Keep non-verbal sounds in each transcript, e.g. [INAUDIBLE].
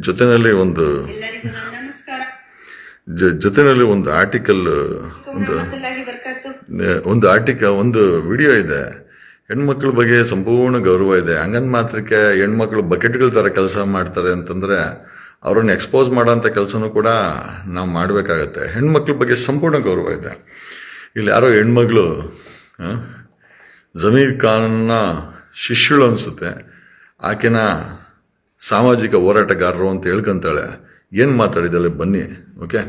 ಜೊತೆನಲ್ಲಿ ಒಂದು ಜೊತೆನಲ್ಲಿ ಒಂದು ಆರ್ಟಿಕಲ್ ಒಂದು ಒಂದು ಆರ್ಟಿಕಲ್ ಒಂದು ವಿಡಿಯೋ ಇದೆ. ಹೆಣ್ಮಕ್ಳ ಬಗ್ಗೆ ಸಂಪೂರ್ಣ ಗೌರವ ಇದೆ. ಹಂಗಂದ್ ಮಾತ್ರಕ್ಕೆ ಹೆಣ್ಮಕ್ಳು ಬಕೆಟ್ಗಳ ತರ ಕೆಲಸ ಮಾಡ್ತಾರೆ ಅಂತಂದ್ರೆ ಅವ್ರನ್ನ ಎಕ್ಸ್ಪೋಸ್ ಮಾಡೋಂಥ ಕೆಲಸನೂ ಕೂಡ ನಾವು ಮಾಡಬೇಕಾಗತ್ತೆ. ಹೆಣ್ಮಕ್ಳ ಬಗ್ಗೆ ಸಂಪೂರ್ಣ ಗೌರವ ಇದೆ. ಇಲ್ಲಿ ಯಾರೋ ಹೆಣ್ಮಗಳು ಜಮೀರ್ ಖಾನ್ನ ಶಿಷ್ಯಳು ಅನ್ಸುತ್ತೆ. ಆಕೆನ ಸಾಮಾಜಿಕ ಹೋರಾಟಗಾರರು ಅಂತ ಹೇಳ್ಕೊಂತಾಳೆ. ಏನು ಮಾತಾಡಿದಾಳೆ ಬನ್ನಿ ಓಕೆ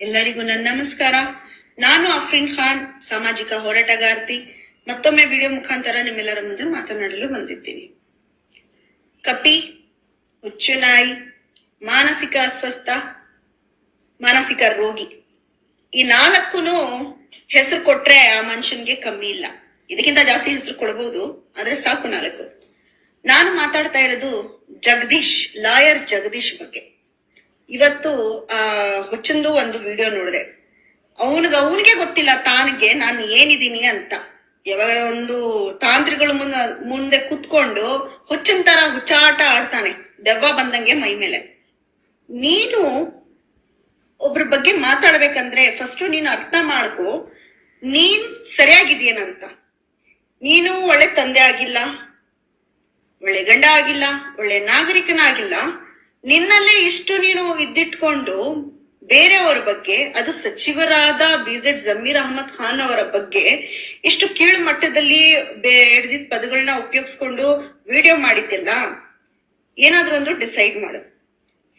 ಎಲ್ಲರಿಗೂ ನನ್ನ ನಮಸ್ಕಾರ. ನಾನು ಅಫ್ರಿನ್ ಖಾನ್, ಸಾಮಾಜಿಕ ಹೋರಾಟಗಾರ್ತಿ. ಮತ್ತೊಮ್ಮೆ ವಿಡಿಯೋ ಮುಖಾಂತರ ನಿಮ್ಮೆಲ್ಲರ ಮುಂದೆ ಮಾತನಾಡಲು ಬಂದಿದ್ದೀನಿ. ಕಪಿ, ಹುಚ್ಚುನಾಯಿ, ಮಾನಸಿಕ ಅಸ್ವಸ್ಥ, ಮಾನಸಿಕ ರೋಗಿ. ಈ ನಾಲ್ಕುನು ಹೆಸರು ಕೊಟ್ರೆ ಆ ಮನುಷ್ಯನ್ಗೆ ಕಮ್ಮಿ ಇಲ್ಲ. ಇದಕ್ಕಿಂತ ಜಾಸ್ತಿ ಹೆಸರು ಕೊಡಬಹುದು ಆದ್ರೆ ಸಾಕು ನಾಲ್ಕು. ನಾನು ಮಾತಾಡ್ತಾ ಇರೋದು ಜಗದೀಶ್, ಲಾಯರ್ ಜಗದೀಶ್ ಬಗ್ಗೆ. ಇವತ್ತು, ಆ, ಹುಚ್ಚಂದು ಒಂದು ವಿಡಿಯೋ ನೋಡಿದೆ. ಅವನಿಗೆ ಅವನಿಗೆ ಗೊತ್ತಿಲ್ಲ, ತಾನಿಗೆ, ನಾನು ಏನಿದ್ದೀನಿ ಅಂತ. ಯಾವಾಗ ಒಂದು ತಾಂತ್ರಿಗಳು ಮುಂದ, ಮುಂದೆ ಕುತ್ಕೊಂಡು ಹುಚ್ಚಿನ ತರ ಹುಚ್ಚಾಟ ಆಡ್ತಾನೆ, ದೆವ್ವ ಬಂದಂಗೆ ಮೈ ಮೇಲೆ. ನೀನು ಒಬ್ರ ಬಗ್ಗೆ ಮಾತಾಡ್ಬೇಕಂದ್ರೆ ಫಸ್ಟ್ ನೀನು ಅರ್ಥ ಮಾಡ್ಕೊ. ನೀನ್ ಸರಿಯಾಗಿದೆಯೇನಂತ ನೀನು ಒಳ್ಳೆ ತಂದೆ ಆಗಿಲ್ಲ, ಒಳ್ಳೆ ಗಂಡ ಆಗಿಲ್ಲ, ಒಳ್ಳೆ ನಾಗರಿಕನಾಗಿಲ್ಲ. ನಿನ್ನಲ್ಲೇ ಇಷ್ಟು ನೀನು ಇದ್ದಿಟ್ಕೊಂಡು ಬೇರೆಯವರ ಬಗ್ಗೆ, ಅದು ಸಚಿವರಾದ ಬಿಜೆಡ್ ಜಮೀರ್ ಅಹಮದ್ ಖಾನ್ ಅವರ ಬಗ್ಗೆ ಇಷ್ಟು ಕೀಳು ಮಟ್ಟದಲ್ಲಿ ಹಿಡಿದಿದ್ದ ಪದಗಳನ್ನ ಉಪಯೋಗಿಸ್ಕೊಂಡು ವಿಡಿಯೋ ಮಾಡಿದ್ದೆಲ್ಲ, ಏನಾದ್ರೂ ಒಂದು ಡಿಸೈಡ್ ಮಾಡು.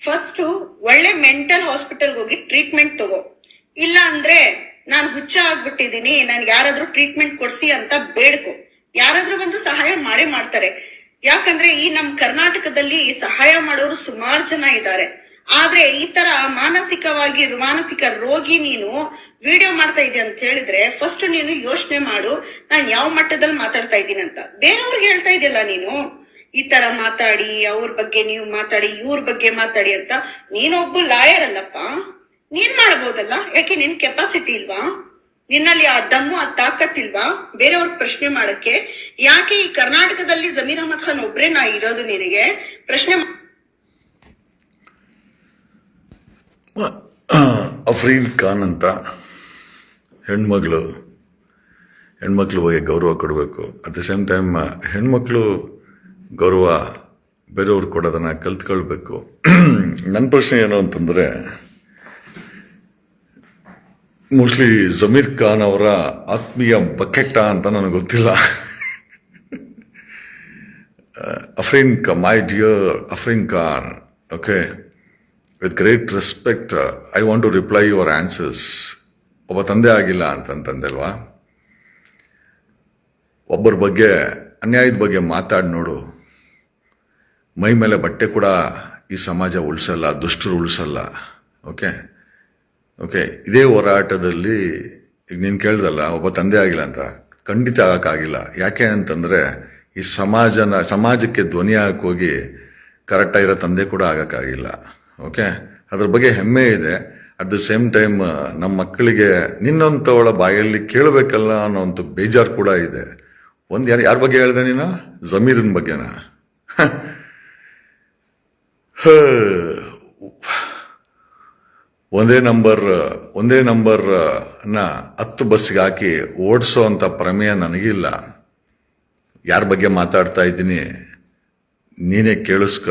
ಫಸ್ಟ್ ಒಳ್ಳೆ ಮೆಂಟಲ್ ಹಾಸ್ಪಿಟಲ್ ಹೋಗಿ ಟ್ರೀಟ್ಮೆಂಟ್ ತಗೋ. ಇಲ್ಲ ಅಂದ್ರೆ ನಾನು ಹುಚ್ಚ ಆಗ್ಬಿಟ್ಟಿದೀನಿ, ನನ್ಗೆ ಯಾರಾದ್ರೂ ಟ್ರೀಟ್ಮೆಂಟ್ ಕೊಡ್ಸಿ ಅಂತ ಬೇಡ್ಕೊ. ಯಾರಾದ್ರೂ ಬಂದು ಸಹಾಯ ಮಾಡೇ ಮಾಡ್ತಾರೆ. ಯಾಕಂದ್ರೆ ಈ ನಮ್ ಕರ್ನಾಟಕದಲ್ಲಿ ಸಹಾಯ ಮಾಡೋರು ಸುಮಾರು ಜನ ಇದ್ದಾರೆ ಆದ್ರೆ ಈ ತರ ಮಾನಸಿಕವಾಗಿ, ಮಾನಸಿಕ ರೋಗಿ ನೀನು ವಿಡಿಯೋ ಮಾಡ್ತಾ ಇದೀಯ ಅಂತ ಹೇಳಿದ್ರೆ ಫಸ್ಟ್ ನೀನು ಯೋಚನೆ ಮಾಡು, ನಾನು ಯಾವ ಮಟ್ಟದಲ್ಲಿ ಮಾತಾಡ್ತಾ ಇದ್ದೀನಿ ಅಂತ ಬೇರೆಯವ್ರಿಗೆ ಹೇಳ್ತಾ ಇದೆಯಲ್ಲ ನೀನು? ಈ ತರ ಮಾತಾಡಿ, ಅವ್ರ ಬಗ್ಗೆ ನೀವು ಮಾತಾಡಿ, ಇವ್ರ ಬಗ್ಗೆ ಮಾತಾಡಿ ಅಂತ ನೀನೊಬ್ಬ ಲಾಯರ್ ಅಲ್ಲಪ್ಪ. ನೀನ್ ಮಾಡಬಹುದಲ್ಲ ಯಾಕೆ ನಿನ್ ಕೆಪಾಸಿಟಿ ಇಲ್ವಾ? ನಿನ್ನಲ್ಲಿ ಆ ದಮ್ಮು, ಆ ತಾಕತ್ ಇಲ್ವಾ? ಬೇರೆಯವ್ರ ಪ್ರಶ್ನೆ ಮಾಡಕ್ಕೆ? ಯಾಕೆ ಈ ಕರ್ನಾಟಕದಲ್ಲಿ ಜಮೀರ್ ಅಹಮದ್ ಖಾನ್ ಒಬ್ರೇ ನಾ ಇರೋದು ನಿನಗೆ? ಪ್ರಶ್ನೆ ಅಫ್ರೀನ್ ಖಾನ್ ಅಂತ ಹೆಣ್ಮಗಳು, ಹೆಣ್ಮಕ್ಳು ಬಗ್ಗೆ ಗೌರವ ಕೊಡಬೇಕು. ಅಟ್ ದ ಸೇಮ್ ಟೈಮ್ ಹೆಣ್ಮಕ್ಳು ಗೌರವ ಬೇರೆಯವ್ರು ಕೊಡೋದನ್ನು ಕಲ್ತ್ಕೊಳ್ಬೇಕು. ನನ್ನ ಪ್ರಶ್ನೆ ಏನು ಅಂತಂದರೆ ಮೋಸ್ಟ್ಲಿ ಜಮೀರ್ ಖಾನ್ ಅವರ ಆತ್ಮೀಯ ಬಕೆಟ್ಟ ಅಂತ ನನಗೆ ಗೊತ್ತಿಲ್ಲ. Afreen ಖಾ my dear Afreen Khan okay with great respect I want to reply your answers ಒಬ್ಬ ತಂದೆ ಆಗಿಲ್ಲ ಅಂತಂತಂದಲ್ವಾ ಒಬ್ಬರ ಬಗ್ಗೆ, ಅನ್ಯಾಯದ ಬಗ್ಗೆ ಮಾತಾಡಿ ನೋಡು. ಮೈ ಮೇಲೆ ಬಟ್ಟೆ ಕೂಡ ಈ ಸಮಾಜ ಉಳಿಸಲ್ಲ, ದುಷ್ಟರು ಉಳಿಸಲ್ಲ. ಓಕೆ ಓಕೆ ಇದೇ ಹೋರಾಟದಲ್ಲಿ, ಈಗ ನೀನು ಕೇಳ್ದಲ್ಲ, ಒಬ್ಬ ತಂದೆ ಆಗಿಲ್ಲ ಅಂತ, ಖಂಡಿತ ಆಗಕ್ಕಾಗಿಲ್ಲ. ಯಾಕೆ ಅಂತಂದರೆ, ಈ ಸಮಾಜನ, ಸಮಾಜಕ್ಕೆ ಧ್ವನಿ ಹಾಕೋಗಿ ಕರೆಕ್ಟಾಗಿರೋ ತಂದೆ ಕೂಡ ಆಗೋಕ್ಕಾಗಿಲ್ಲ. ಓಕೆ ಅದ್ರ ಬಗ್ಗೆ ಹೆಮ್ಮೆ ಇದೆ. ಅಟ್ ದ ಸೇಮ್ ಟೈಮ್ ನಮ್ಮ ಮಕ್ಕಳಿಗೆ ನಿನ್ನಂಥವಳ ಬಾಯಲ್ಲಿ ಕೇಳಬೇಕಲ್ಲ ಅನ್ನೋ ಬೇಜಾರು ಕೂಡ ಇದೆ. ಒಂದು ಯಾರು, ಯಾರ ಬಗ್ಗೆ ಹೇಳಿದೆ ನೀನು? ಜಮೀರಿನ ಬಗ್ಗೆನಾ. ಒಂದೇ ನಂಬರ್ ಒಂದೇ ನಂಬರ್ನ ಹತ್ತು ಬಸ್ಗೆ ಹಾಕಿ ಓಡಿಸೋ ಅಂತ ಪ್ರಮೇಯ ನನಗಿಲ್ಲ. ಯಾರ ಬಗ್ಗೆ ಮಾತಾಡ್ತಾ ಇದ್ದೀನಿ ನೀನೇ ಕೇಳಿಸ್ಕ,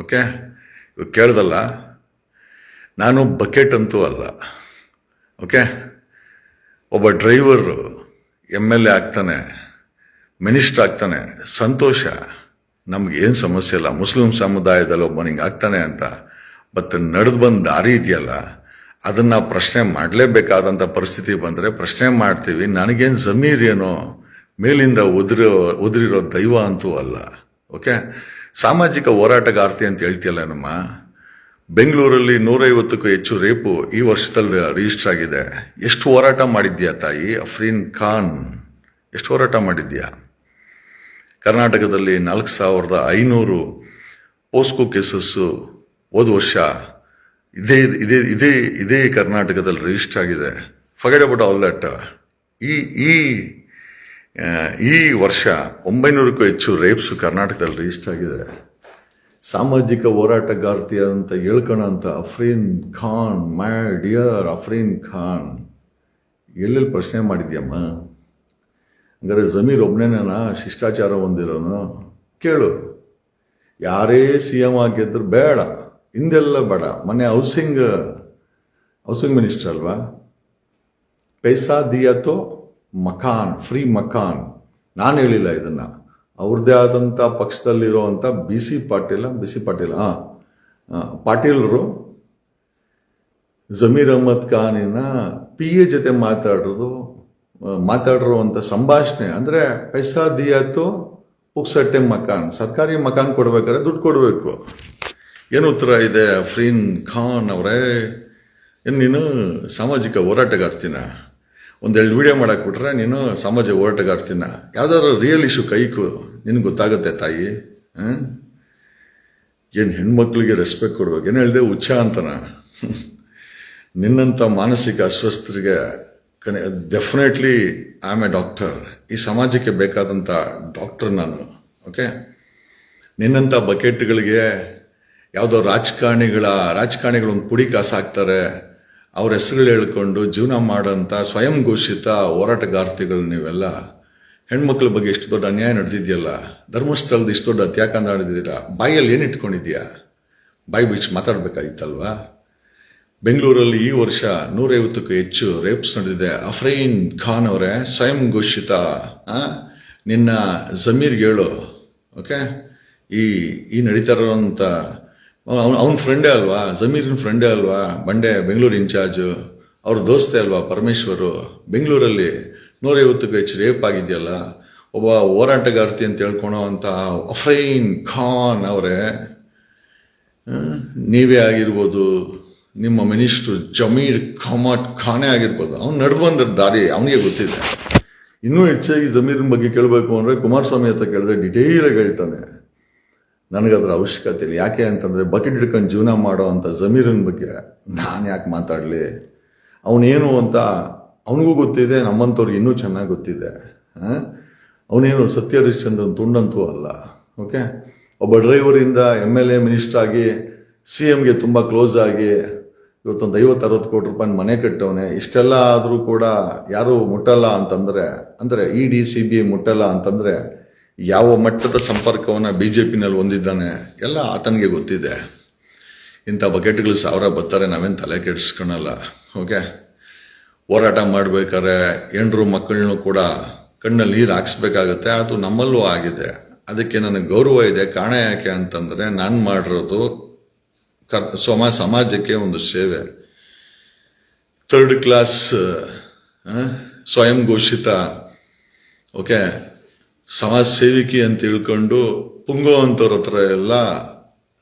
ಓಕೆ? ಇವಾಗ ಕೇಳ್ದಲ್ಲ, ನಾನು ಬಕೆಟ್ ಅಂತೂ ಅಲ್ಲ, ಓಕೆ? ಒಬ್ಬ ಡ್ರೈವರು ಎಂ ಎಲ್ ಎ ಆಗ್ತಾನೆ, ಮಿನಿಸ್ಟ್ರ್ ಆಗ್ತಾನೆ, ಸಂತೋಷ. ನಮ್ಗೆ ಏನು ಸಮಸ್ಯೆ ಇಲ್ಲ. ಮುಸ್ಲಿಂ ಸಮುದಾಯದಲ್ಲಿ ಒಬ್ಬ ಹಿಂಗೆ ಆಗ್ತಾನೆ ಅಂತ ಬಟ್ ನಡೆದು ಬಂದ ದಾರಿ ಇದೆಯಲ್ಲ, ಅದನ್ನ ಪ್ರಶ್ನೆ ಮಾಡಲೇಬೇಕಾದಂಥ ಪರಿಸ್ಥಿತಿ ಬಂದರೆ ಪ್ರಶ್ನೆ ಮಾಡ್ತೀವಿ. ನನಗೇನು ಜಮೀರ್ ಏನೋ ಮೇಲಿಂದ ಉದುರೋ, ಉದುರಿರೋ ದೈವ ಅಂತೂ ಅಲ್ಲ. ಓಕೆ? ಸಾಮಾಜಿಕ ಹೋರಾಟಗಾರ್ತಿ ಅಂತ ಹೇಳ್ತೀಯಲ್ಲ ನಮ್ಮ ಬೆಂಗಳೂರಲ್ಲಿ ನೂರೈವತ್ತಕ್ಕೂ ಹೆಚ್ಚು ರೇಪು ಈ ವರ್ಷದಲ್ಲಿ ರಿಜಿಸ್ಟರ್ ಆಗಿದೆ. ಎಷ್ಟು ಹೋರಾಟ ಮಾಡಿದ್ಯಾ ತಾಯಿ? ಅಫ್ರೀನ್ ಖಾನ್. ಎಷ್ಟು ಹೋರಾಟ ಮಾಡಿದ್ಯಾ? ಕರ್ನಾಟಕದಲ್ಲಿ ನಾಲ್ಕು ಸಾವಿರದ ಐನೂರು ಪೋಸ್ಕೋ ಕೇಸಸ್ಸು ಹೋದ ವರ್ಷ ಇದೇ ಇದೇ ಇದೇ ಇದೇ ಕರ್ನಾಟಕದಲ್ಲಿ ರಿಜಿಸ್ಟರ್ ಆಗಿದೆ. ಫಗಡ್ ಆಲ್ ದಟ್ ಈ ಈ ಈ ವರ್ಷ ಒಂಬೈನೂರಕ್ಕೂ ಹೆಚ್ಚು ರೇಪ್ಸ್ ಕರ್ನಾಟಕದಲ್ಲಿ ರಿಜಿಸ್ಟರ್ ಆಗಿದೆ. ಸಾಮಾಜಿಕ ಹೋರಾಟಗಾರ್ತಿ ಅಂತ ಹೇಳ್ಕೊಳಂತ ಅಫ್ರೀನ್ ಖಾನ್, ಮೈ ಡಿಯರ್ ಅಫ್ರೀನ್ ಖಾನ್, ಎಲ್ಲೆಲ್ಲಿ ಪ್ರಶ್ನೆ ಮಾಡಿದ್ಯಮ್ಮ? ಹಂಗಾರೆ ಜಮೀರ್ ಒಬ್ಬನೇನ ಶಿಷ್ಟಾಚಾರ ಹೊಂದಿರೋನು, ಕೇಳು. ಯಾರೇ ಸಿ ಎಂ ಆಗಿದ್ರು ಬೇಡ, ಹಿಂದೆಲ್ಲ ಬೇಡ. ಮೊನ್ನೆ ಹೌಸಿಂಗ್ ಹೌಸಿಂಗ್ ಮಿನಿಸ್ಟರ್ ಅಲ್ವಾ? ಪೈಸಾ ದಿಯತೋ ಮಕಾನ್, ಫ್ರೀ ಮಕಾನ್. ನಾನು ಹೇಳಿಲ್ಲ ಇದನ್ನ. ಅವ್ರದ್ದೇ ಆದಂಥ ಪಕ್ಷದಲ್ಲಿರುವಂಥ B C Patil, B C Patil ಹಾಂ ಪಾಟೀಲರು ಜಮೀರ್ ಅಹ್ಮದ್ ಖಾನಿನ, ಪಿ ಎ ಜೊತೆ ಮಾತಾಡೋದು ಮಾತಾಡಿರುವಂಥ ಸಂಭಾಷಣೆ. ಅಂದರೆ ಪೈಸಾ ದಿಯಾತು, ಉಕ್ಸಟ್ಟೆ ಮಕಾನ್. ಸರ್ಕಾರಿ ಮಕಾನ್ ಕೊಡ್ಬೇಕಾದ್ರೆ ದುಡ್ಡು ಕೊಡಬೇಕು. ಏನು ಉತ್ತರ ಇದೆ ಅಫ್ರೀನ್ ಖಾನ್ ಅವರೇ? ಏನು ನೀನು ಸಾಮಾಜಿಕ ಹೋರಾಟಗಾರ್ತಿನ? ಒಂದೆರಡು ವಿಡಿಯೋ ಮಾಡಕ್ ಬಿಟ್ರೆ ನೀನು ಸಮಾಜ ಹೋರಾಟಗಾರ್ತಿನ? ಯಾವ್ದಾದ್ರು ರಿಯಲ್ ಇಶ್ಯೂ ಕೈಕು ನಿನಗೆ ಗೊತ್ತಾಗುತ್ತೆ ತಾಯಿ ಏನು ಹೆಣ್ಮಕ್ಳಿಗೆ ರೆಸ್ಪೆಕ್ಟ್ ಕೊಡ್ಬೇಕು? ಏನು ಹೇಳಿದೆ? ಉಚ್ಚ ಅಂತನ? [LAUGHS] ನಿನ್ನಂಥ ಮಾನಸಿಕ ಅಸ್ವಸ್ಥರಿಗೆ definitely I am a doctor ಈ ಸಮಾಜಕ್ಕೆ ಬೇಕಾದಂಥ ಡಾಕ್ಟರ್ ನಾನು ಓಕೆ ನಿನ್ನಂಥ ಬಕೆಟ್ಗಳಿಗೆ ಯಾವುದೋ ರಾಜಕಾರಣಿಗಳ, ರಾಜಕಾರಣಿಗಳು ಒಂದು ಪುಡಿ ಕಾಸು ಹಾಕ್ತಾರೆ. ಅವ್ರ ಹೆಸರುಗಳು ಹೇಳ್ಕೊಂಡು ಜೀವನ ಮಾಡೋಂಥ ಸ್ವಯಂ ಘೋಷಿತ ಹೋರಾಟಗಾರ್ತಿಗಳು ನೀವೆಲ್ಲ. ಹೆಣ್ಮಕ್ಳ ಬಗ್ಗೆ ಇಷ್ಟು ದೊಡ್ಡ ಅನ್ಯಾಯ ನಡೆದಿದೆಯಲ್ಲ? ಧರ್ಮಸ್ಥಳದ ಇಷ್ಟು ದೊಡ್ಡ ಅತ್ಯಾಕಾಂಡ ನಡೆದಿದ್ದೀರಾ? ಬಾಯಲ್ಲಿ ಏನು ಬಾಯಿ ಬಿಚ್ಚಿ ಮಾತಾಡ್ಬೇಕಾಗಿತ್ತಲ್ವಾ? ಬೆಂಗಳೂರಲ್ಲಿ ಈ ವರ್ಷ ನೂರೈವತ್ತಕ್ಕೂ ಹೆಚ್ಚು ರೇಪ್ಸ್ ನಡೆದಿದೆ. ಅಫ್ರೈನ್ ಖಾನ್ ಅವರೇ ಸ್ವಯಂ ಘೋಷಿತ ನಿನ್ನ ಜಮೀರ್ಗೆ ಹೇಳು, ಓಕೆ? ಈ ಈ ನಡೀತಾ ಇರೋಂಥ ಅವ್ನು ಅವ್ನ ಫ್ರೆಂಡೇ ಅಲ್ವಾ? ಜಮೀರಿನ ಫ್ರೆಂಡೇ ಅಲ್ವಾ? ಬಂಡೆ, ಬೆಂಗಳೂರು ಇನ್ಚಾರ್ಜು ಅವ್ರ ದೋಸ್ತೆ ಅಲ್ವಾ, ಪರಮೇಶ್ವರು? ಬೆಂಗಳೂರಲ್ಲಿ ನೂರೈವತ್ತಕ್ಕೂ ಹೆಚ್ಚು ರೇಪ್ ಆಗಿದೆಯಲ್ಲ? ಒಬ್ಬ ಹೋರಾಟಗಾರ್ತಿ ಅಂತ ಹೇಳ್ಕೊಳೋ ಅಂತ ಅಫ್ರೈನ್ ಖಾನ್ ಅವರೇ ನೀವೇ ಆಗಿರ್ಬೋದು. ನಿಮ್ಮ ಮಿನಿಸ್ಟ್ರು ಜಮೀರ್ ಖಮಾಟ್ ಖಾನೆ ಆಗಿರ್ಬೋದು. ಅವ್ನು ನಡೆದು ಬಂದ ದಾರಿ ಅವನಿಗೆ ಗೊತ್ತಿದೆ. ಇನ್ನೂ ಹೆಚ್ಚಾಗಿ ಜಮೀರಿನ ಬಗ್ಗೆ ಕೇಳಬೇಕು ಅಂದರೆ ಕುಮಾರಸ್ವಾಮಿ ಹತ್ರ ಕೇಳಿದ್ರೆ ಡಿಟೇಲಾಗಿ ಹೇಳ್ತಾನೆ. ನನಗದ್ರ ಅವಶ್ಯಕತೆ ಇಲ್ಲ. ಯಾಕೆ ಅಂತಂದರೆ ಬಕೆಟ್ ಹಿಡ್ಕೊಂಡು ಜೀವನ ಮಾಡೋ ಅಂಥ ಜಮೀರಿನ ಬಗ್ಗೆ ನಾನು ಯಾಕೆ ಮಾತಾಡಲಿ? ಅವನೇನು ಅಂತ ಅವನಿಗೂ ಗೊತ್ತಿದೆ, ನಮ್ಮಂಥವ್ರಿಗೆ ಇನ್ನೂ ಚೆನ್ನಾಗಿ ಗೊತ್ತಿದೆ? ಅವನೇನು ಸತ್ಯ ಹರಿಶ್ಚಂದ್ರನ್ ತುಂಡಂತೂ ಅಲ್ಲ. ಓಕೆ? ಒಬ್ಬ ಡ್ರೈವರಿಂದ ಎಂ ಎಲ್ ಎ ಮಿನಿಸ್ಟ್ರಾಗಿ ಸಿ ಎಮ್ಗೆ ತುಂಬ ಕ್ಲೋಸ್ ಆಗಿ ಇವತ್ತೊಂದು ಐವತ್ತು ಅರವತ್ತು ಕೋಟಿ ರೂಪಾಯಿ ಮನೆ ಕಟ್ಟವನೆ. ಇಷ್ಟೆಲ್ಲ ಆದರೂ ಕೂಡ ಯಾರೂ ಮುಟ್ಟಲ್ಲ ಅಂತಂದರೆ, ಅಂದರೆ ಇ ಡಿ, ಸಿ ಬಿ ಮುಟ್ಟಲ್ಲ ಅಂತಂದರೆ ಯಾವ ಮಟ್ಟದ ಸಂಪರ್ಕವನ್ನು ಬಿ ಜೆ ಪಿನಲ್ಲಿ ಹೊಂದಿದ್ದಾನೆ, ಎಲ್ಲ ಆತನಿಗೆ ಗೊತ್ತಿದೆ. ಇಂಥ ಬಕೆಟ್ಗಳು ಸಾವಿರ ಬರ್ತಾರೆ, ನಾವೇನು ತಲೆ ಕೆಡಿಸ್ಕೊಳಲ್ಲ. ಓಕೆ? ಹೋರಾಟ ಮಾಡಬೇಕಾದ್ರೆ ಹೆಣ್ಣರು ಮಕ್ಕಳನ್ನು ಕೂಡ ಕಣ್ಣಲ್ಲಿ ನೀರು ಹಾಕ್ಸ್ಬೇಕಾಗತ್ತೆ. ಅದು ನಮ್ಮಲ್ಲೂ ಆಗಿದೆ. ಅದಕ್ಕೆ ನನಗೆ ಗೌರವ ಇದೆ. ಕಾರಣ ಯಾಕೆ ಅಂತಂದರೆ ನಾನು ಮಾಡಿರೋದು ಕರ್, ಸಮ, ಸಮಾಜಕ್ಕೆ ಒಂದು ಸೇವೆ. ಥರ್ಡ್ ಕ್ಲಾಸ್ ಸ್ವಯಂ ಘೋಷಿತ, ಓಕೆ? ಸಮಾಜ ಸೇವಿಕಿ ಅಂತ ತಿಳ್ಕೊಂಡು ಪುಂಗುವಂಥವ್ರ ಹತ್ರ ಎಲ್ಲ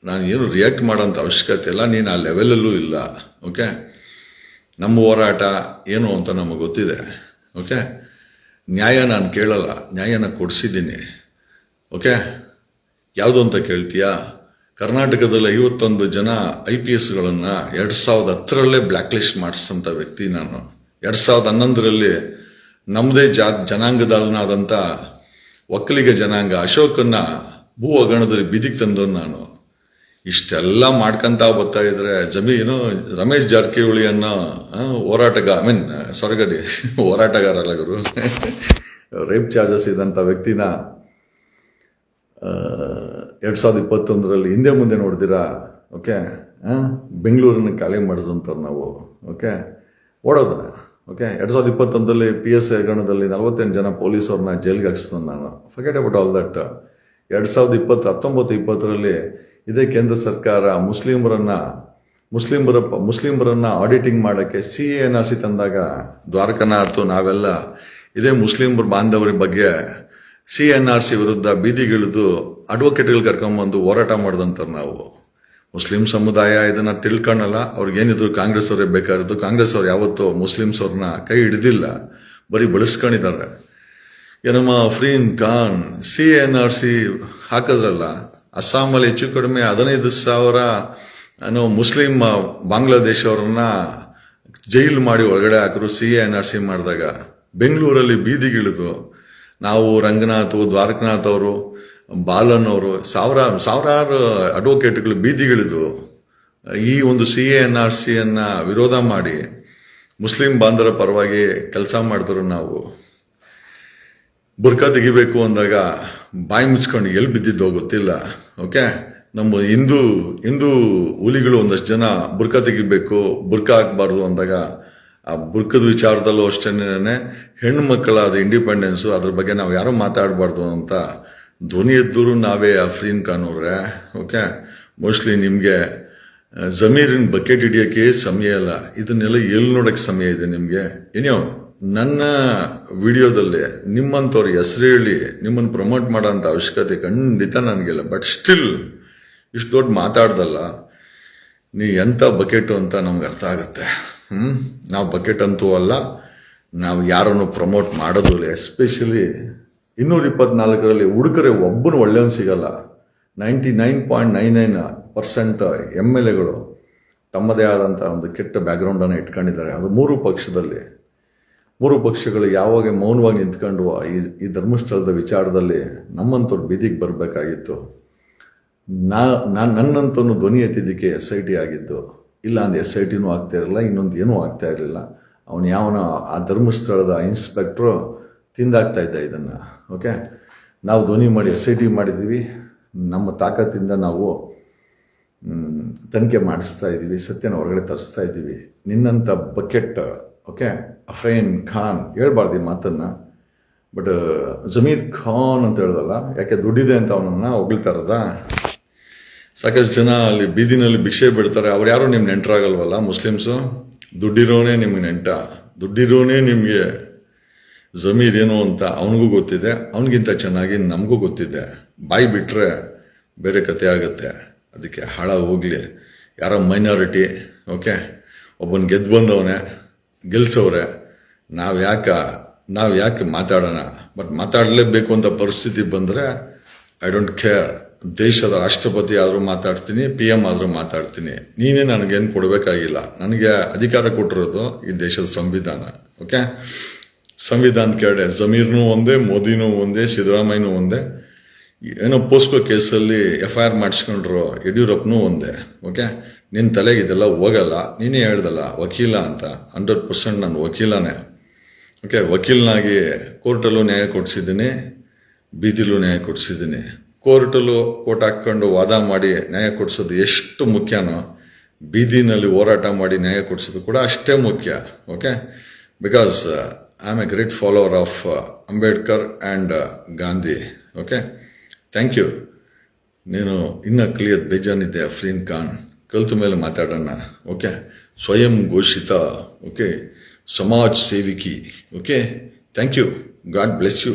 ನಾನು ಏನು ರಿಯಾಕ್ಟ್ ಮಾಡೋಂಥ ಅವಶ್ಯಕತೆ ಇಲ್ಲ, ನೀನು ಆ ಲೆವೆಲಲ್ಲೂ ಇಲ್ಲ, ಓಕೆ? ನಮ್ಮ ಹೋರಾಟ ಏನು ಅಂತ ನಮಗೆ ಗೊತ್ತಿದೆ, ಓಕೆ? ನ್ಯಾಯ ನಾನು ಕೇಳಲ್ಲ, ನ್ಯಾಯನ ಕೊಡಿಸಿದ್ದೀನಿ, ಓಕೆ? ಯಾವುದು ಅಂತ ಕೇಳ್ತೀಯಾ? ಕರ್ನಾಟಕದಲ್ಲಿ ಐವತ್ತೊಂದು ಜನ ಐ ಪಿ ಎಸ್ಗಳನ್ನು ಎರಡು ಸಾವಿರದ ಹತ್ತರಲ್ಲೇ ಬ್ಲ್ಯಾಕ್ ಲಿಸ್ಟ್ ಮಾಡಿಸಂಥ ವ್ಯಕ್ತಿ ನಾನು. ಎರಡು ಸಾವಿರದ ಹನ್ನೊಂದರಲ್ಲಿ ನಮ್ಮದೇ ಜಾ ಜನಾಂಗದವನಾದಂಥ ಒಕ್ಕಲಿಗ ಜನಾಂಗ ಅಶೋಕನ್ನ ಭೂ ಅಗಣದಲ್ಲಿ ಬೀದಿಗೆ ತಂದು ನಾನು. ಇಷ್ಟೆಲ್ಲ ಮಾಡ್ಕಂತ ಬರ್ತಾ ಇದ್ರೆ ಜಮೀನು ರಮೇಶ್ ಜಾರಕಿಹೊಳಿ ಅನ್ನೋ ಹೋರಾಟಗ ಐ ಮೀನ್ ಸೊರಗಡಿ [LAUGHS] ಹೋರಾಟಗಾರಲ್ಲಗರು ಅಲ್ಲ ಗುರು. ರೇಪ್ ಚಾರ್ಜಸ್ ಇದ್ದಂಥ ವ್ಯಕ್ತಿನ ಎರಡು ಸಾವಿರದ ಇಪ್ಪತ್ತೊಂದರಲ್ಲಿ ಹಿಂದೆ ಮುಂದೆ ನೋಡಿದಿರಾ? ಓಕೆ ಬೆಂಗಳೂರನ್ನ ಖಾಲಿ ಮಾಡಿಸಂತಾರೆ ನಾವು ಓಕೆ ಓಡೋದು ಓಕೆ ಎರಡು ಸಾವಿರದ ಇಪ್ಪತ್ತೊಂದರಲ್ಲಿ ಪಿ ಎಸ್ ಹಗರಣದಲ್ಲಿ ನಲವತ್ತೆಂಟು ಜನ ಪೊಲೀಸವ್ರನ್ನ ಜೈಲ್ಗೆ ಹಾಕ್ಸ್ತಾನೆ ನಾನು. ಫಗೆಟ್ ಅಬೌಟ್ ಆಲ್ ದಟ್ ಎರಡು ಸಾವಿರದ ಇಪ್ಪತ್ತು, ಹತ್ತೊಂಬತ್ತು, ಇಪ್ಪತ್ತರಲ್ಲಿ ಇದೇ ಕೇಂದ್ರ ಸರ್ಕಾರ ಮುಸ್ಲಿಮರನ್ನು, ಮುಸ್ಲಿಮರ, ಮುಸ್ಲಿಮರನ್ನು ಆಡಿಟಿಂಗ್ ಮಾಡೋಕ್ಕೆ ಸಿ ಎನ್ ಆರ್ ಸಿ ತಂದಾಗ ದ್ವಾರಕನಾಥ್ ನಾವೆಲ್ಲ ಇದೇ ಮುಸ್ಲಿಮರ ಬಾಂಧವರ ಬಗ್ಗೆ ಸಿ ಎನ್ ಆರ್ ಸಿ ವಿರುದ್ಧ ಬೀದಿಗಿಳಿದು ಅಡ್ವೊಕೇಟ್ಗಳು ಕರ್ಕೊಂಬಂದು ಹೋರಾಟ ಮಾಡಿದಂತಾರೆ ನಾವು. ಮುಸ್ಲಿಂ ಸಮುದಾಯ ಇದನ್ನು ತಿಳ್ಕೊಳ್ಳಲ್ಲ ಅವ್ರಿಗೇನಿದ್ರು ಕಾಂಗ್ರೆಸ್ ಅವರೇ ಬೇಕಾಗಿರೋದು. ಕಾಂಗ್ರೆಸ್ ಅವ್ರು ಯಾವತ್ತೂ ಮುಸ್ಲಿಮ್ಸ್ ಅವ್ರನ್ನ ಕೈ ಹಿಡಿದಿಲ್ಲ, ಬರೀ ಬಳಸ್ಕೊಂಡಿದ್ದಾರೆ ಏನಮ್ಮ Afreen Khan, C N R C ಹಾಕಿದ್ರಲ್ಲ ಅಸ್ಸಾಮಲ್ಲಿ ಹೆಚ್ಚು ಕಡಿಮೆ ಹದಿನೈದು ಸಾವಿರ ಏನೋ ಮುಸ್ಲಿಂ ಬಾಂಗ್ಲಾದೇಶ್ ಅವರನ್ನ ಜೈಲು ಮಾಡಿ ಒಳಗಡೆ ಹಾಕಿದ್ರು ಸಿ ಎನ್ ಆರ್ ಸಿ ಮಾಡಿದಾಗ. ಬೆಂಗಳೂರಲ್ಲಿ ಬೀದಿಗಿಳಿದು ನಾವು ರಂಗನಾಥ್, ದ್ವಾರಕನಾಥ್ ಅವರು ಬಾಲನ್ ಅವರು ಸಾವಿರಾರು ಸಾವಿರಾರು ಅಡ್ವೊಕೇಟ್ಗಳು ಬೀದಿಗಿಳಿದು ಈ ಒಂದು ಸಿ ಎ ಎನ್ ಆರ್ ಸಿಯನ್ನ ವಿರೋಧ ಮಾಡಿ ಮುಸ್ಲಿಂ ಬಾಂಧವರ ಪರವಾಗಿ ಕೆಲಸ ಮಾಡಿದ್ರು ನಾವು. ಬುರ್ಕಾ ತೆಗಿಬೇಕು ಅಂದಾಗ ಬಾಯಿ ಮುಚ್ಕೊಂಡು ಎಲ್ಲಿ ಬಿದ್ದಿದ್ದೋ ಗೊತ್ತಿಲ್ಲ. ಓಕೆ ನಮ್ಮ ಹಿಂದೂ ಹಿಂದೂ ಹುಲಿಗಳು ಒಂದಷ್ಟು ಜನ ಬುರ್ಕಾ ತೆಗಿಬೇಕು ಬುರ್ಕಾ ಹಾಕ್ಬಾರ್ದು ಅಂದಾಗ ಆ ಬುರ್ಕದ ವಿಚಾರದಲ್ಲೂ ಅಷ್ಟೇನೆ ಹೆಣ್ಣು ಮಕ್ಕಳಾದ ಇಂಡಿಪೆಂಡೆನ್ಸು ಅದ್ರ ಬಗ್ಗೆ ನಾವು ಯಾರೂ ಮಾತಾಡಬಾರ್ದು ಅಂತ ಧ್ವನಿ ಎದ್ದರೂ ನಾವೇ ಅಫ್ರೀನ್ ಖಾನ್ ಅವ್ರೆ ಓಕೆ ಮೋಸ್ಟ್ಲಿ ನಿಮಗೆ ಜಮೀರಿನ ಬಕೆಟ್ ಹಿಡಿಯೋಕ್ಕೆ ಸಮಯ ಇಲ್ಲ. ಇದನ್ನೆಲ್ಲ ಎಲ್ಲಿ ನೋಡೋಕ್ಕೆ ಸಮಯ ಇದೆ ನಿಮಗೆ? ಏನೋ ನನ್ನ ವಿಡಿಯೋದಲ್ಲಿ ನಿಮ್ಮಂಥವ್ರ ಹೆಸರು ಹೇಳಿ ನಿಮ್ಮನ್ನು ಪ್ರಮೋಟ್ ಮಾಡೋಂಥ ಅವಶ್ಯಕತೆ ಖಂಡಿತ ನನಗಿಲ್ಲ. ಬಟ್ ಸ್ಟಿಲ್ ಇಷ್ಟು ದೊಡ್ಡ ಮಾತಾಡ್ದಲ್ಲ, ನೀ ಎಂಥ ಬಕೆಟು ಅಂತ ನಮ್ಗೆ ಅರ್ಥ ಆಗುತ್ತೆ. ಹ್ಞೂ ನಾವು ಬಕೆಟ್ ಅಂತೂ ಅಲ್ಲ, ನಾವು ಯಾರನ್ನು ಪ್ರಮೋಟ್ ಮಾಡೋದಿಲ್ಲ ಎಸ್ಪೆಷಲಿ ಇನ್ನೂರ ಇಪ್ಪತ್ನಾಲ್ಕರಲ್ಲಿ ಹುಡುಗರೆ ಒಬ್ಬನು ಒಳ್ಳೆಯವನು ಸಿಗಲ್ಲ. Ninety nine point nine nine percent M L ಎಗಳು ತಮ್ಮದೇ ಆದಂಥ ಒಂದು ಕೆಟ್ಟ ಬ್ಯಾಕ್ಗ್ರೌಂಡನ್ನು ಇಟ್ಕೊಂಡಿದ್ದಾರೆ. ಅದು ಮೂರು ಪಕ್ಷದಲ್ಲಿ. ಮೂರು ಪಕ್ಷಗಳು ಯಾವಾಗ ಮೌನವಾಗಿ ನಿಂತ್ಕೊಂಡು ಈ ಈ ಧರ್ಮಸ್ಥಳದ ವಿಚಾರದಲ್ಲಿ ನಮ್ಮಂಥವ್ರು ಬೀದಿಗೆ ಬರಬೇಕಾಗಿತ್ತು. ನಾ ನಾನು ನನ್ನಂತೂ ಧ್ವನಿ ಎತ್ತಿದ್ದಕ್ಕೆ ಎಸ್ ಐ ಟಿ ಆಗಿದ್ದು. ಇಲ್ಲ ಅಂದ್ರೆ ಎಸ್ ಐ ಟಿನೂ ಆಗ್ತಾ ಇರಲಿಲ್ಲ, ಇನ್ನೊಂದು ಏನೂ ಆಗ್ತಾ ಇರಲಿಲ್ಲ. ಅವನು ಯಾವನ, ಆ ಧರ್ಮಸ್ಥಳದ ಇನ್ಸ್ಪೆಕ್ಟ್ರು ತಿಂದಾಗ್ತಾ ಇದ್ದ ಇದನ್ನು ಓಕೆ ನಾವು ಧ್ವನಿ ಮಾಡಿ ಎಸ್ ಐ ಟಿ ಮಾಡಿದ್ದೀವಿ ನಮ್ಮ ತಾಕತ್ತಿಂದ ನಾವು ತನಿಖೆ ಮಾಡಿಸ್ತಾ ಇದ್ದೀವಿ ಸತ್ಯನ ಹೊರಗಡೆ ತರಿಸ್ತಾ ಇದ್ದೀವಿ ನಿನ್ನಂಥ ಬಕೆಟ್ ಓಕೆ ಅಫ್ರೈನ್ ಖಾನ್ ಹೇಳ್ಬಾರ್ದು ಈ ಮಾತನ್ನು. ಬಟ್ ಜಮೀರ್ ಖಾನ್ ಅಂತ ಹೇಳ್ದಲ್ಲ, ಯಾಕೆ ದುಡ್ಡಿದೆ ಅಂತ ಅವನನ್ನ ಹೊಗಳ್ತಾರದ ಸಾಕಷ್ಟು ಜನ ಅಲ್ಲಿ ಬೀದಿನಲ್ಲಿ ಭಿಕ್ಷೆ ಬಿಡ್ತಾರೆ. ಅವ್ರು ಯಾರು ನಿಮ್ಗೆ ನೆಂಟರಾಗಲ್ವಲ್ಲ, ಮುಸ್ಲಿಮ್ಸು? ದುಡ್ಡಿರೋನೇ ನಿಮ್ಗೆ ನೆಂಟ. ದುಡ್ಡಿರೋನೇ ನಿಮಗೆ ಜಮೀರ್ ಏನು ಅಂತ ಅವನಿಗೂ ಗೊತ್ತಿದೆ. ಅವನಿಗಿಂತ ಚೆನ್ನಾಗಿ ನಮಗೂ ಗೊತ್ತಿದೆ. ಬಾಯಿ ಬಿಟ್ಟರೆ ಬೇರೆ ಕತೆ ಆಗುತ್ತೆ. ಅದಕ್ಕೆ ಹಾಳ ಹೋಗಲಿ ಯಾರೋ ಮೈನಾರಿಟಿ ಓಕೆ ಒಬ್ಬನ ಗೆದ್ದು ಬಂದವನೇ, ಗೆಲ್ಸವ್ರೆ. ನಾವು ಯಾಕ, ನಾವು ಯಾಕೆ ಮಾತಾಡೋಣ? ಬಟ್ ಮಾತಾಡಲೇಬೇಕು ಅಂತ ಪರಿಸ್ಥಿತಿ ಬಂದರೆ ಐ ಡೋಂಟ್ ಕೇರ್ ದೇಶದ ರಾಷ್ಟ್ರಪತಿ ಆದರೂ ಮಾತಾಡ್ತೀನಿ ಪಿ ಎಂ ಆದರೂ ಮಾತಾಡ್ತೀನಿ. ನೀನೇ ನನಗೇನು ಕೊಡಬೇಕಾಗಿಲ್ಲ. ನನಗೆ ಅಧಿಕಾರ ಕೊಟ್ಟಿರೋದು ಈ ದೇಶದ ಸಂವಿಧಾನ ಓಕೆ ಸಂವಿಧಾನ ಕೆಳಗಡೆ ಜಮೀರ್ನೂ ಒಂದೇ, ಮೋದಿನೂ ಒಂದೇ, ಸಿದ್ದರಾಮಯ್ಯನೂ ಒಂದೇ. ಏನೋ ಪೋಸ್ಕೋ ಕೇಸಲ್ಲಿ ಎಫ್ ಐ ಆರ್ ಮಾಡಿಸ್ಕೊಂಡ್ರು ಯಡಿಯೂರಪ್ಪನೂ ಒಂದೇ ಓಕೆ ನಿನ್ನ ತಲೆಗೆ ಇದೆಲ್ಲ ಹೋಗಲ್ಲ, ನೀನೇ ಹೇಳ್ದಲ್ಲ, ವಕೀಲ ಅಂತ. ಹಂಡ್ರೆಡ್ ಪರ್ಸೆಂಟ್ ನಾನು ವಕೀಲನೇ ಓಕೆ ವಕೀಲನಾಗಿ ಕೋರ್ಟಲ್ಲೂ ನ್ಯಾಯ ಕೊಡಿಸಿದ್ದೀನಿ, ಬೀದಿಲೂ ನ್ಯಾಯ ಕೊಡಿಸಿದ್ದೀನಿ. ಕೋರ್ಟಲ್ಲೂ ಕೋರ್ಟ್ ಹಾಕ್ಕೊಂಡು ವಾದ ಮಾಡಿ ನ್ಯಾಯ ಕೊಡಿಸೋದು ಎಷ್ಟು ಮುಖ್ಯನೋ, ಬೀದಿನಲ್ಲಿ ಹೋರಾಟ ಮಾಡಿ ನ್ಯಾಯ ಕೊಡಿಸೋದು ಕೂಡ ಅಷ್ಟೇ ಮುಖ್ಯ, okay? Because I am a great follower of Ambedkar and Gandhi okay? Thank you ನೀನು ಇನ್ನೂ ಕಲಿಯೋದು ಬೇಜಾನಿದೆ ಅಫ್ರೀನ್ ಖಾನ್. ಕಲ್ತ ಮೇಲೆ ಮಾತಾಡೋಣ, ಓಕೆ? ಸ್ವಯಂ ಘೋಷಿತ, ಓಕೆ? ಸಮಾಜ್ ಸೇವಿಕಿ, okay? Thank you God bless you